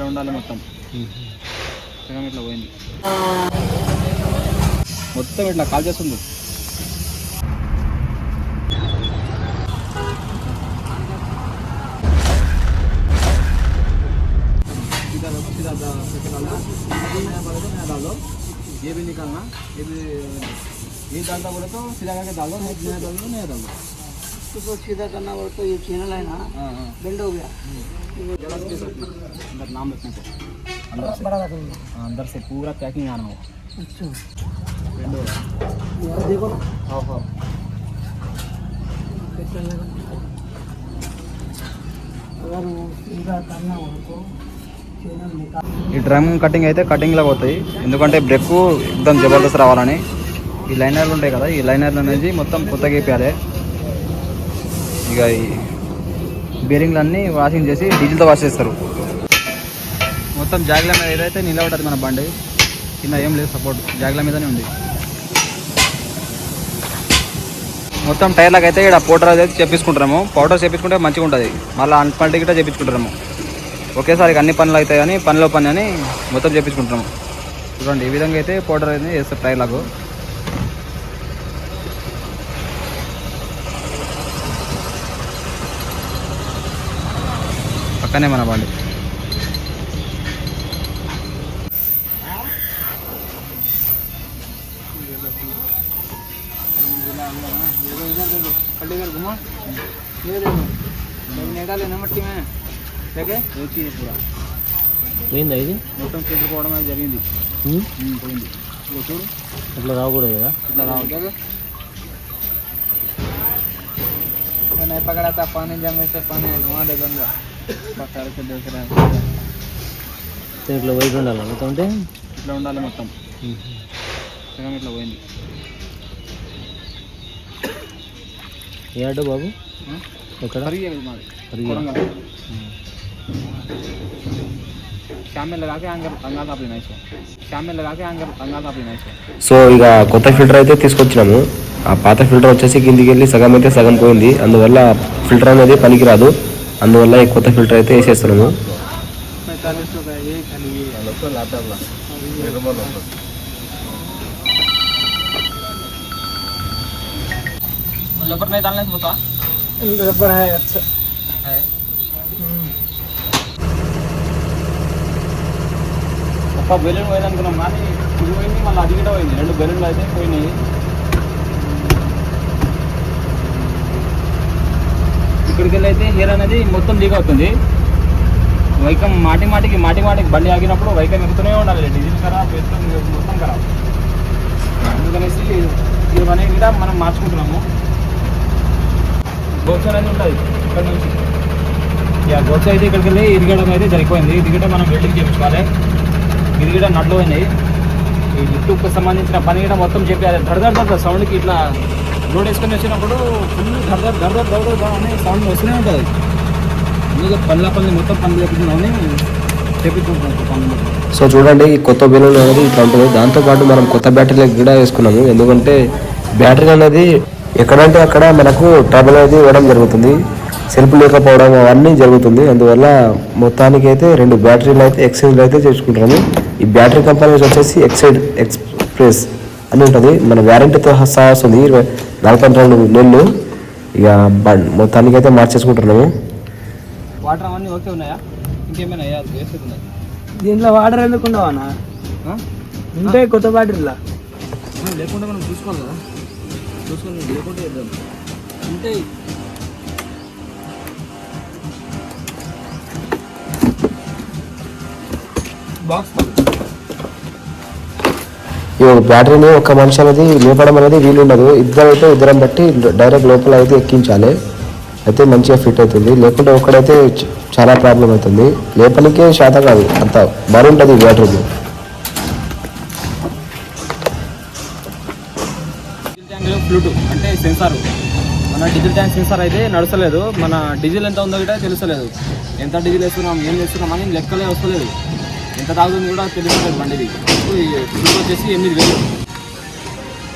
ఇట్లా ఉండాలి మొత్తం సగం ఇట్లా పోయింది మొత్తం ఇట్లా కాల్ చేస్తుంది सीधा रखो सीधा दा- करके डालना अभी नया बोले तो नया डाल दो ये भी निकालना ये भी ये डालता बोले तो सीधा करके डाल दो नहीं नया डाल दो नया डाल दो इसको सीधा करना बोले तो ये चैनल है ना हाँ हाँ बेंड हो गया अंदर नाम लिखने को अंदर से बड़ा रखेंगे हाँ, अंदर से पूरा पैकिंग आना हो अच्छा प्रिंट हो रहा यार देखो ना हाँ हाँ कैसा लगा अगर वो सीधा करना हो तो चैनल निकाल ఈ డ్రమ్ కటింగ్ అయితే కటింగ్లో పోతాయి ఎందుకంటే బ్రేక్ ఎక్దమ్ జబర్దస్త్ రావాలని ఈ లైనర్లు ఉంటాయి కదా ఈ లైనర్లు అనేది మొత్తం కొత్తగా వేయాలి ఇక బేరింగ్లు అన్నీ వాషింగ్ చేసి డీజిల్తో వాష్ చేస్తారు. మొత్తం జాగ్ల మీద ఏదైతే నిలబడ్డది మన బండి కింద ఏం లేదు సపోర్ట్ జాగ్ల మీదనే ఉంది. మొత్తం టైర్లకు అయితే ఇక్కడ పౌడర్ అయితే చేపించుకుంటాము పౌడర్ చేపించుకుంటే మంచిగా ఉంటుంది. మళ్ళీ అన్పల్టీ గిట్ట చేపించుకుంటాము ఒకేసారి అన్ని పనులు అవుతాయి కానీ పనిలో పని అని మొత్తం చేపించుకుంటున్నాము. చూడండి ఈ విధంగా అయితే పౌడర్ అయితే వేస్తారు టైర్లకు పక్కనే మన బండి ये देखो डाले మట్టి లేకే పూరా పోయిందా ఇది మొత్తం చెప్పుకోవడం అనేది జరిగింది ఉమ్, ఉమ్, పోయింది ఇదిగో చూడు అట్లా రాకూడదు కదా ఇట్లా రావు नहीं पकड़ा था पानी जमे से पानी घुमा दे गंगा ఇట్లా పోయి ఉండాలి మొత్తం అంటే? ఇట్లా ఉండాలి మొత్తం. సగం ఇట్లా పోయింది. ఏ ఆటో బాబు? ఎక్కడ? సో ఇక కొత్త ఫిల్టర్ అయితే తీసుకొచ్చినాము. ఆ పాత ఫిల్టర్ వచ్చేసి కిందికి వెళ్ళి సగం అయితే సగం పోయింది. అందువల్ల ఫిల్టర్ అనేది పనికిరాదు. అందువల్ల ఈ కొత్త ఫిల్టర్ అయితే వేసేస్తున్నాము पैंतालीस सौ का ये खाली ये लाता लबर नहीं डालने से बता रबर है अच्छा है ఒక్క బెలూన్ పోయింది అనుకున్నాం కానీ ఇది పోయింది మళ్ళీ అది కూడా పోయింది రెండు బెలూన్లు అయితే పోయినాయి ఇక్కడికి వెళ్ళి అయితే అనేది మొత్తం లీక్ అవుతుంది వైకం మాటి మాటికి మాటి మాటికి బండి ఆగినప్పుడు వైకం ఎక్కుతూనే ఉండాలి. డీజిల్ ఖరాబ్ పెట్రోల్ మొత్తం ఖరాబ్. అందుకనేసి ఇది అనేది కూడా మనం మార్చుకుంటున్నాము. గోచ అనేది ఉంటుంది ఇక్కడ నుంచి. ఇక గోచ అయితే ఇక్కడికి వెళ్ళి ఇరిగడం అయితే జరిగిపోయింది ఇది మనం వెల్డింగ్ చేయించుకోవాలి. ఇది కూడా నట్లు ఈ లిఫ్ట్కి సంబంధించిన పని కూడా మొత్తం చెప్పారు. దడదడ సౌండ్కి ఇట్లా లోడ్ వేసుకొని వచ్చినప్పుడు ఫుల్ దడదడ దడదడ దడదడ అనే సౌండ్ వస్తూనే ఉంటుంది. అందుకే పళ్ళ పనులు మొత్తం పనులు చెప్తున్నామని సో చూడండి ఈ కొత్త బెలూన్ అనేది ఇట్లా ఉంటుంది దాంతోపాటు మనం కొత్త బ్యాటరీ కూడా వేసుకున్నాము. ఎందుకంటే బ్యాటరీ అనేది ఎక్కడంటే అక్కడ మనకు ట్రబుల్ అనేది ఇవ్వడం జరుగుతుంది. సెల్ఫ్ లేకపోవడం అవన్నీ జరుగుతుంది. అందువల్ల మొత్తానికి అయితే రెండు బ్యాటరీలు అయితే ఎక్సైజ్లు అయితే చేసుకుంటున్నాము. ఈ బ్యాటరీ కంపెనీస్ వచ్చేసి ఎక్సైడ్ ఎక్స్ప్రెస్ అని ఉంటుంది. మన వ్యారంటీతో సహా వస్తుంది. ఇరవై నలభై రెండు నెలలు. ఇక బం- మొత్తానికి అయితే మార్చేసుకుంటున్నాము వాటర్ అవన్నీ ఓకే ఉన్నాయా? ఇంకేమైనా దీంట్లో వాటర్ ఎందుకు ఉండవన్నా ఆ? ఉంటే కొత్త బ్యాటరీలా లేకుండా మనం చూసుకోవాలి కదా. చూసుకొని లేకుంటే ఇద్దాం అంటే బాక్స్ ఈ బ్యాటరీని ఒక మనిషి అనేది లేపడం అనేది వీలుండదు. ఇద్దరైతే ఇద్దరం బట్టి డైరెక్ట్ లోపల అయితే ఎక్కించాలి. అయితే మంచిగా ఫిట్ అవుతుంది. లేకుంటే ఒక్కడైతే చాలా ప్రాబ్లం అవుతుంది. లేపలికే శాతం కాదు అంత బాగుంటుంది ఉంటుంది ఈ అంటే సెన్సార్ మన డీజిల్ ట్యాంక్ సెన్సార్ అయితే నడచలేదు మన డీజిల్ ఎంత ఉందో కూడా తెలుస్తలేదు. ఎంత డీజిల్ వేస్తున్నాం ఏం వేస్తున్నాం అని లెక్కలే వస్తలేదు. ఎంత తాగుతుంది కూడా తెలుస్తలేదు బండిది. ఫ్లూట్ వచ్చేసి ఎనిమిది వేలు.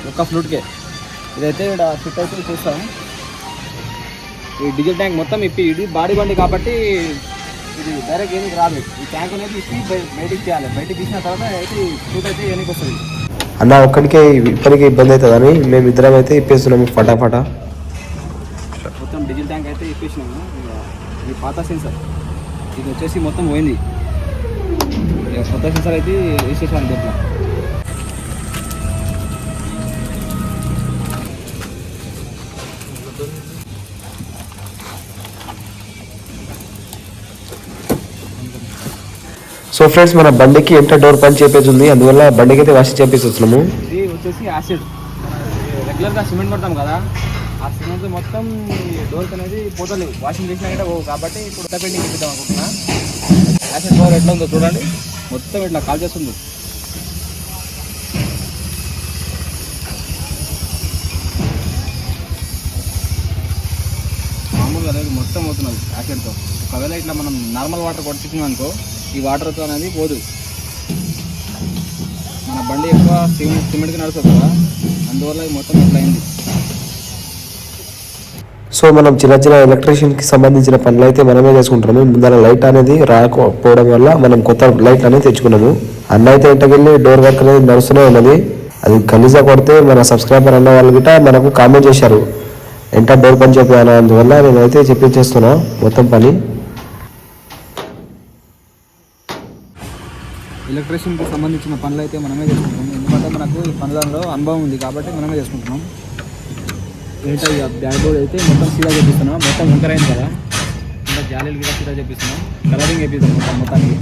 ఒక్క ఫ్లూట్కే. ఇదైతే ఇక్కడ ఫిట్ అయితే చూస్తాం. ఈ డీజిల్ ట్యాంక్ మొత్తం ఇప్పి ఇది బాడీ బండి కాబట్టి ఇది డైరెక్ట్ ఏనికి రాదు. ఈ ట్యాంక్ అనేది ఇప్పి బయ- బయటికి తీయాలి. బయటికి తీసిన తర్వాత అయితే షూట్ అయితే ఏనికి వస్తుంది. అన్న ఒక్కడికే ఇప్పటికే ఇబ్బంది అవుతుందని మేము ఇద్దరం అయితే ఇప్పేస్తున్నాము ఫటాఫటా మొత్తం డీజిల్ ట్యాంక్ అయితే ఇప్పేసినాము. ఇది పాత సెన్సర్ ఇది వచ్చేసి మొత్తం పోయింది. కొత్త సెన్సర్ అయితే వేసేసాను దీంట్లో సో ఫ్రెండ్స్ మన బండికి ఎంత డోర్ పని చేపేసి ఉంది అందువల్ల బండికి అయితే వాష్ చేపేసి వస్తున్నాము ఇది వచ్చేసి యాసిడ్. రెగ్యులర్గా సిమెంట్ కొడతాం కదా ఆ సిమెంట్ మొత్తం డోర్స్ అనేది పోతలేవు వాషింగ్ చేసినా కూడా కాబట్టి ఇప్పుడు పెయింటింగ్ ఇద్దాం అనుకుంటున్నా. యాసిడ్ పవర్ ఎట్లా ఉందో చూడండి. మొత్తం ఇట్లా కాల్ చేస్తుంది. మామూలుగా లేదు మొత్తం అవుతున్నది ప్యాకెట్తో. ఒకవేళ ఇట్లా మనం నార్మల్ వాటర్ కొట్టించాం అనుకో ఈ వాటర్తో అనేది పోదు. మన బండి ఎక్కువ సిమెంట్ సిమెంట్కి నడుస్తుంది కదా అందువల్ల ఇది మొత్తం ఇట్లా అయింది. సో మనం చిన్న చిన్న ఎలక్ట్రీషియన్కి సంబంధించిన పనులు అయితే మనమే చేసుకుంటాము. ముందర లైట్ అనేది రాకపోవడం వల్ల మనం కొత్త లైట్ అనేది తెచ్చుకున్నాము. అన్న అయితే ఇంటకెళ్ళి డోర్ వర్క్ అనేది నడుస్తూనే ఉన్నది. అది కలిసా కొడితే మన సబ్స్క్రైబర్ అన్న వాళ్ళు గిట్ట మనకు కామెంట్ చేశారు. ఎంత డోర్ పని చెప్పాను అందువల్ల నేనైతే చెప్పించేస్తున్నా మొత్తం పని. ఎలక్ట్రీషియన్కి సంబంధించిన పనులు అయితే మనమే చేసుకుంటున్నాం ఎందుకంటే మనకు ఈ పనులలో అనుభవం ఉంది కాబట్టి మనమే చేసుకుంటున్నాం. ఏంటో ఇక బ్యాక్ బోర్డ్ అయితే మొత్తం సీదా చేపిస్తున్నాం. మొత్తం వంకరైంది కదా. ఇంకా జాలీలు కూడా సీదా చేపిస్తున్నాం. కలరింగ్ వేపిస్తాం మొత్తం మొత్తానికి.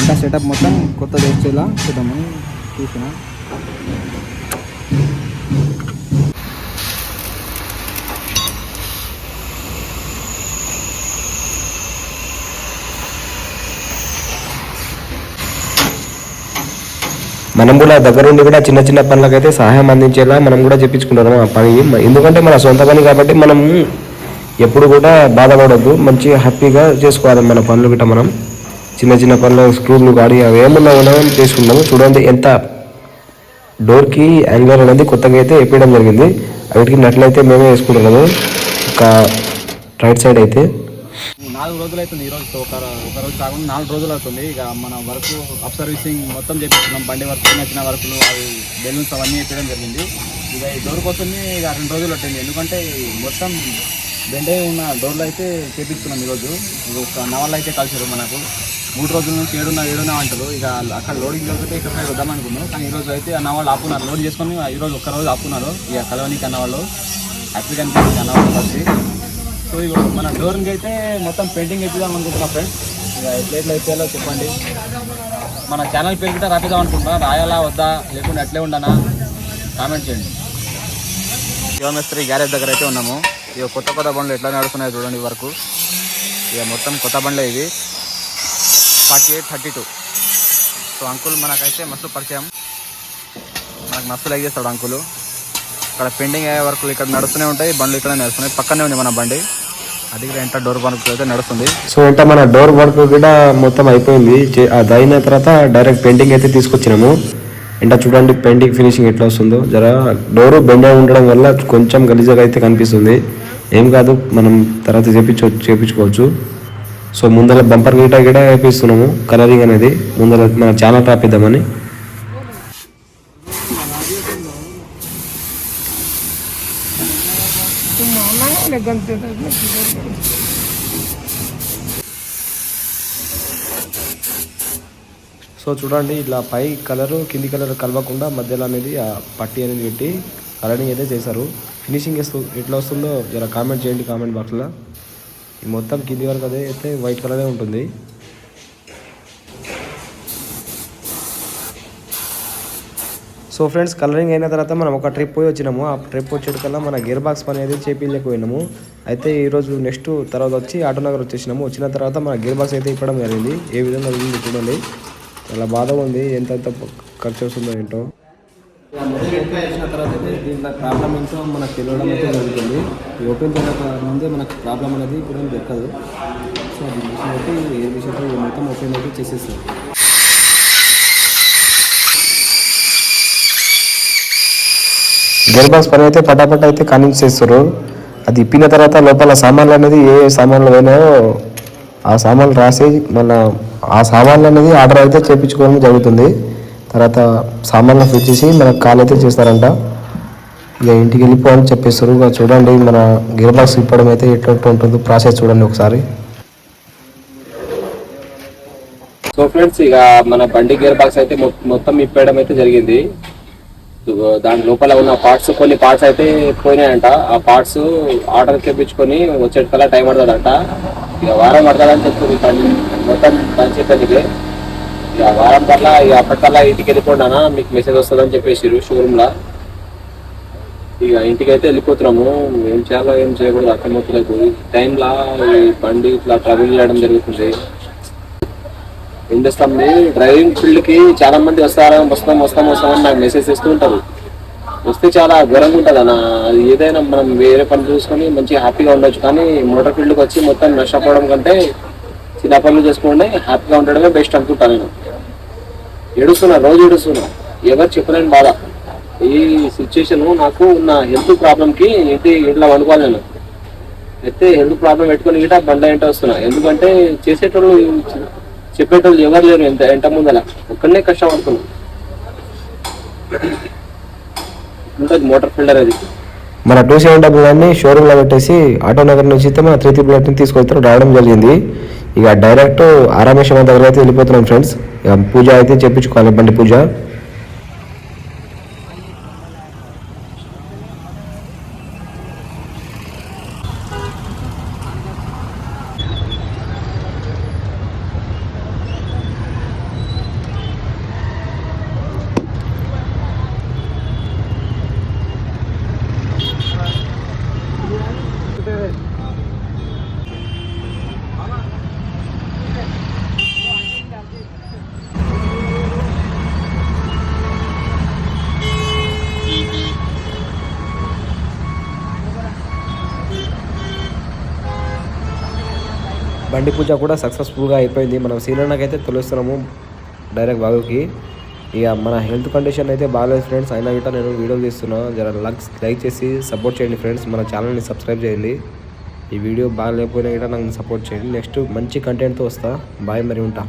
ఇంకా సెటప్ మొత్తం కొత్తది వచ్చేలా చూద్దామని చూస్తున్నాం. మనం కూడా దగ్గరుండి కూడా చిన్న చిన్న పనులకైతే సహాయం అందించేలా మనం కూడా చెప్పించుకుంటున్నాం ఆ పని. ఎందుకంటే మన సొంత పని కాబట్టి మనం ఎప్పుడు కూడా బాధపడద్దు. మంచి హ్యాపీగా చేసుకోవాలి మన పనులు గిట్ట మనం. చిన్న చిన్న పనులు స్క్రూలు గాడి అవి ఏమున్నా చేసుకుంటాము చూడండి ఎంత డోర్కి యాంగిల్ అనేది కొత్తగా అయితే వేపించడం జరిగింది. అవిటికి నట్లయితే మేమే వేసుకుంటున్నాము. ఒక రైట్ సైడ్ అయితే. నాలుగు రోజులు అవుతుంది ఈ రోజు ఒక ఒక రోజు కాకుండా నాలుగు రోజులు అవుతుంది. ఇక మన వర్క్ అప్ సర్వీసింగ్ మొత్తం చేపిస్తున్నాం. బండి వర్క్ నచ్చిన వర్క్లు అవి బెలూన్స్ అవన్నీ వేయడం జరిగింది. ఇక ఈ డోర్ కోసం ఇక రెండు రోజులు పట్టింది. ఎందుకంటే మొత్తం బెండే ఉన్న డోర్లు అయితే చేపిస్తున్నాం ఈరోజు. ఒక నవల్ అయితే కలిసారు మనకు. మూడు రోజుల నుంచి ఏడున్నా ఏడున్నా అంటారు. ఇక అక్కడ లోడింగ్ జరిగితే ఇక్కడ సైడ్ వద్దాం అనుకున్నాం. కానీ ఈ రోజు అయితే అన్న వాళ్ళు ఆపున్నారు. లోడ్ చేసుకొని ఈ రోజు ఒక్క రోజు ఆపున్నారు. ఇక కలవనికి అన్న వాళ్ళు హ్యాపీ కనిపించింది అన్న వాళ్ళు సో ఇప్పుడు మన డోర్కి అయితే మొత్తం పెయింటింగ్ వేపిద్దాం అనుకుంటున్నా ఫ్రెండ్స్ ఇక ఎట్లా ఎట్లా అయిపోయాలో చెప్పండి. మన ఛానల్ పేరు కూడా రాపిద్దాం అనుకుంటున్నా. రాయాలా వద్దా లేకుంటే అట్లే ఉండనా? కామెంట్ చేయండి. శివమిస్త్రి గ్యారేజ్ దగ్గర అయితే ఉన్నాము. ఇక కొత్త కొత్త బండ్లు ఎట్లా నడుస్తున్నాయి చూడండి వరకు. ఇక మొత్తం కొత్త బండ్లే ఇవి. Forty eight thirty two. So uncle మనకైతే మస్తు పరిచయం. మనకు మస్తు లైక్ చేస్తాడు అంకులు ఇక్కడ పెండింగ్ అయ్యే వరకు ఇక్కడ నడుస్తూనే ఉంటాయి బండ్లు ఇక్కడ నడుస్తున్నాయి. పక్కనే ఉంది మన బండి. అది కూడా ఎంటర్ డోర్ వర్క్ అయితే నడుస్తుంది. సో అంటే మన డోర్ వర్క్ కూడా మొత్తం అయిపోయింది. అది అయిన తర్వాత డైరెక్ట్ పెయింటింగ్ అయితే తీసుకొచ్చినాము. ఇంకా చూడండి పెయింటింగ్ ఫినిషింగ్ ఎట్లా వస్తుందో. జర డోరు బెండ్ అయి ఉండడం వల్ల కొంచెం గలీజగా అయితే కనిపిస్తుంది. ఏం కాదు మనం తర్వాత చేపించు చేపించుకోవచ్చు. సో ముందర బంపర్ గీట కూడా వేపిస్తున్నాము కలరింగ్ అనేది. ముందర మన ఛానల్ రాపిద్దామని సో చూడండి ఇట్లా పై కలరు కింది కలర్ కలవకుండా మధ్యలో అనేది ఆ పట్టి అనేది పెట్టి కలరింగ్ అయితే చేశారు. ఫినిషింగ్ ఎట్లా వస్తుందో ఇలా కామెంట్ చేయండి కామెంట్ బాక్స్లో ఈ మొత్తం కింది వరకు అదే అయితే వైట్ కలరే ఉంటుంది. సో ఫ్రెండ్స్ కలరింగ్ అయిన తర్వాత మనం ఒక ట్రిప్ పోయి వచ్చినాము. ఆ ట్రిప్ వచ్చేటికల్లా మన గేర్ బాక్స్ పని అయితే చేపించలేకపోయినాము అయితే ఈరోజు నెక్స్ట్ తర్వాత వచ్చి ఆటోనగర్ వచ్చేసినాము. వచ్చిన తర్వాత మన గేర్ బాక్స్ అయితే ఇప్పడం జరిగింది. ఏ విధంగా ఉంది చూడండి. చాలా బాధగా ఉంది ఎంత ఎంత ఖర్చు వస్తుందో ఏంటో. చేసిన తర్వాత అయితే దీంట్లో ప్రాబ్లం ఏంటో మనకు తెలియడం అయితే జరుగుతుంది. ఓపెన్ చేయక ముందే మనకు ప్రాబ్లం అనేది ఇప్పుడు దొరకదు. సో అది విషయం అయితే ఏ విషయంతో ఈ మొత్తం ఓపెన్ అయితే చేసేస్తారు గేర్ బాక్స్ పని అయితే పటాపట అయితే కానించేస్తారు అది ఇప్పిన తర్వాత లోపల సామాన్లు అనేది ఏ ఏ సామాన్లు పోయినాయో ఆ సామాన్లు రాసి మన ఆ సామాన్లు అనేది ఆర్డర్ అయితే చేయించుకోవడం జరుగుతుంది. తర్వాత సామాన్లు ఫిట్ చేసి మనకు కాల్ అయితే చేస్తారంట. ఇక ఇంటికి వెళ్ళిపోవని చెప్పేస్తారు. ఇక చూడండి మన గేర్ బాక్స్ ఇప్పడం అయితే ఎట్లా ఉంటుందో ప్రాసెస్ చూడండి ఒకసారి. సో ఫ్రెండ్స్ ఇక మన బండి గేర్ బాక్స్ అయితే మొత్తం ఇప్పేయడం అయితే జరిగింది. దాని లోపల ఉన్న పార్ట్స్ కొన్ని పార్ట్స్ అయితే పోయినాయంట. ఆ పార్ట్స్ ఆర్డర్ తెప్పించుకొని వచ్చేటికల్లా టైం పడుతుందంట. ఇక వారం పడుతుందని చెప్తుంది బండి మొత్తం పని ఇక వారం కల్లా ఇక అప్పటికల్లా ఇంటికి వెళ్ళిపోయినా మీకు మెసేజ్ వస్తుందని చెప్పేసి షోరూమ్లో ఇక ఇంటికి అయితే వెళ్ళిపోతున్నాము. ఏం చేయాలో ఏం చేయకూడదు అర్థమవుతలేదు ఈ టైంలా ఈ బండి ఇట్లా ట్రావెల్ చేయడం జరుగుతుంది. ఏం చేస్తాం డ్రైవింగ్ ఫీల్డ్కి చాలా మంది వస్తారా? వస్తాం వస్తాం వస్తామని నాకు మెసేజ్ ఇస్తూ ఉంటారు. వస్తే చాలా ఘోరంగా ఉంటుంది అన్న అది ఏదైనా మనం వేరే పని చూసుకొని మంచి హ్యాపీగా ఉండొచ్చు. కానీ మోటార్ ఫీల్డ్కి వచ్చి మొత్తం నష్టపోవడం కంటే చిన్న పనులు చేసుకోండి హ్యాపీగా ఉండడమే బెస్ట్ అనుకుంటాను నేను. ఏడుస్తున్నా రోజు ఏడుస్తున్నా. ఎవరు చెప్పలేని బాధ. ఈ సిచ్యువేషన్ నాకు ఉన్న హెల్త్ ప్రాబ్లంకి ఏంటి ఇంట్లో వండుకోవాలి నేను. అయితే హెల్త్ ప్రాబ్లం పెట్టుకొని ఇట బండ్ల ఏంటో వస్తున్నా. ఎందుకంటే చేసేటోళ్ళు చెప్పేటోళ్ళు ఎవరు లేరు ఎంత ఎంట ముందల. ఒక్కడనే కష్టం అనుకున్నాను మోటార్ ఫీల్డర్ అది. మన టూ సెవెన్ డబుల్ అన్ని షోరూమ్లో పెట్టేసి ఆటో నగర్ నుంచి అయితే మన త్రీ త్రిబుల్ ఎయిట్ని తీసుకొచ్చి రావడం జరిగింది. ఇక డైరెక్ట్ ఆరామేశ్వరం దగ్గర అయితే వెళ్ళిపోతున్నాం ఫ్రెండ్స్ ఇక పూజ అయితే చెప్పించుకోవాలి బండి పూజ. బండి పూజ కూడా సక్సెస్ఫుల్గా అయిపోయింది. మనం సీనన్నకైతే తెలుస్తున్నాము డైరెక్ట్ బాబుకి ఇక మన హెల్త్ కండిషన్ అయితే బాగాలేదు ఫ్రెండ్స్ అయినా గిట్ట నేను వీడియోలు తీస్తున్నాను జర లక్స్ లైక్ చేసి సపోర్ట్ చేయండి ఫ్రెండ్స్ మన ఛానల్ని సబ్స్క్రైబ్ చేయండి. ఈ వీడియో బాగా లేకపోయినా గిట్ట నాకు సపోర్ట్ చేయండి. నెక్స్ట్ మంచి కంటెంట్తో వస్తా. బాయ్ మరి ఉంటా.